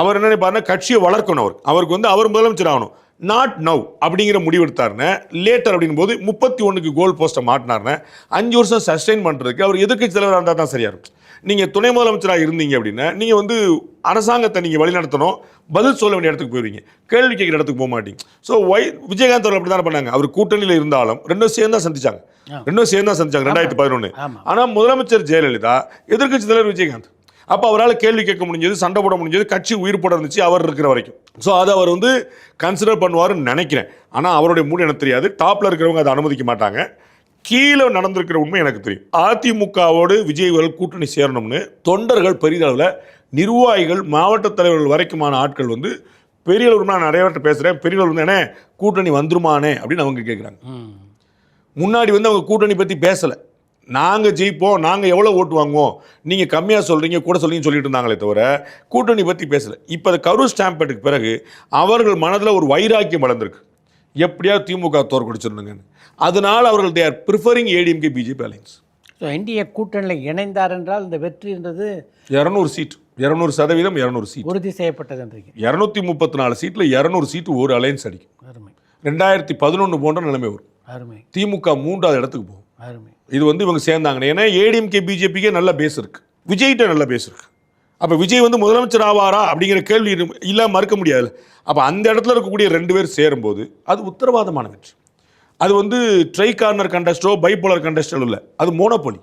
அவர் என்ன நினைப்பாருன்னா கட்சியை வளர்க்கணும் அவர். அவருக்கு வந்து அவர் முதலமைச்சர் ஆகணும். நாட் நவ் அப்படிங்கிற முடிவு எடுத்தாருன்னு லேட்டர் அப்படிங்கும் போது முப்பத்தி ஒன்றுக்கு கோல் போஸ்ட்டை மாட்டினாருன்னு அஞ்சு வருஷம் சஸ்டெயின் பண்ணுறதுக்கு அவர் எதிர்க்கட்சி தலைவராக இருந்தால் தான் சரியா இருக்கும். நீங்கள் துணை முதலமைச்சராக இருந்தீங்க அப்படின்னா நீங்கள் வந்து அரசாங்கத்தை நீங்கள் வழிநடத்தணும் பதில் சொல்ல வேண்டிய இடத்துக்கு போயிருவீங்க. கேள்வி கேட்குற இடத்துக்கு போக மாட்டீங்க. ஸோ ஒய் விஜயகாந்த் அவர் அப்படி தானே பண்ணாங்க. அவர் கூட்டணியில் இருந்தாலும் ரெண்டும் சேர்ந்து தான் சந்திச்சாங்க ரெண்டும் சேர்ந்து தான் சந்திச்சாங்க ரெண்டாயிரத்தி பதினொன்று. ஆனால் முதலமைச்சர் ஜெயலலிதா எதிர்க்கட்சி தலைவர் விஜயகாந்த். அப்போ அவரால் கேள்வி கேட்க முடிஞ்சது சண்டை போட முடிஞ்சது கட்சி உயிர் போட இருந்துச்சு அவர் இருக்கிற வரைக்கும். ஸோ அதை அவர் வந்து கன்சிடர் பண்ணுவாருன்னு நினைக்கிறேன். ஆனால் அவருடைய மூடு எனக்கு தெரியாது. டாப்பில் இருக்கிறவங்க அதை அனுமதிக்க மாட்டாங்க. கீழே நடந்திருக்கிற உண்மை எனக்கு தெரியும். அதிமுகவோடு விஜய் அவர்கள் கூட்டணி சேரணும்னு தொண்டர்கள் பெரிதளவில் நிர்வாகிகள் மாவட்ட தலைவர்கள் வரைக்குமான ஆட்கள் வந்து பெரிய நான் நிறைய பேர்ட்ட பேசுகிறேன் பெரிய என்ன கூட்டணி வந்துருமானே அப்படின்னு அவங்க கேட்குறாங்க. முன்னாடி வந்து அவங்க கூட்டணி பற்றி பேசலை. நாங்கள் ஜெயிப்போம் நாங்கள் எவ்வளோ ஓட்டு வாங்குவோம் நீங்கள் கம்மியாக சொல்கிறீங்க கூட சொல்றீங்கன்னு சொல்லிட்டு இருந்தாங்களே தவிர கூட்டணி பற்றி பேசலை. இப்போ அந்த கரூர் ஸ்டாம்பேட்டுக்கு பிறகு அவர்கள் மனதில் ஒரு வைராக்கியம் வளர்ந்துருக்கு. எப்படியாவது திமுக தோற்கடிச்சிருந்துங்கன்னு அதனால் அவர்கள் they are preferring ADMK BJP alliance so NDA கூட்டணியில் இணைந்தார் என்றால் இந்த வெற்றின்றது இரநூறு சீட் இரநூறு சதவீதம் இரநூறு சீட் உறுதி செய்யப்பட்டதுன்றீங்க இரநூத்தி முப்பத்தி நாலு சீட்டில் இரநூறு சீட்டு ஒரு அலைன்ஸ் அடிக்கும். அருமை. ரெண்டாயிரத்தி பதினொன்று போன்ற நிலைமை வரும். அருமை. திமுக மூன்றாவது இடத்துக்கு போகும். அருமை. இது வந்து இவங்க சேர்ந்தாங்க ஏன்னா ஏடிஎம்கே பிஜேபிக்கே நல்ல பேஸ் இருக்கு. விஜய்கிட்ட நல்ல பேஸ் இருக்கு. அப்போ விஜய் வந்து முதலமைச்சர் ஆவாரா அப்படிங்கிற கேள்வி இரு- மறுக்க முடியாது அப்போ அந்த இடத்துல இருக்கக்கூடிய ரெண்டு பேர் சேரும்போது அது உத்தரவாதமான வெற்றி. அது வந்து ட்ரை கார்னர் கண்டஸ்டோ பைபோலர் கண்டஸ்டோ இல்லை. அது மோனோபொலி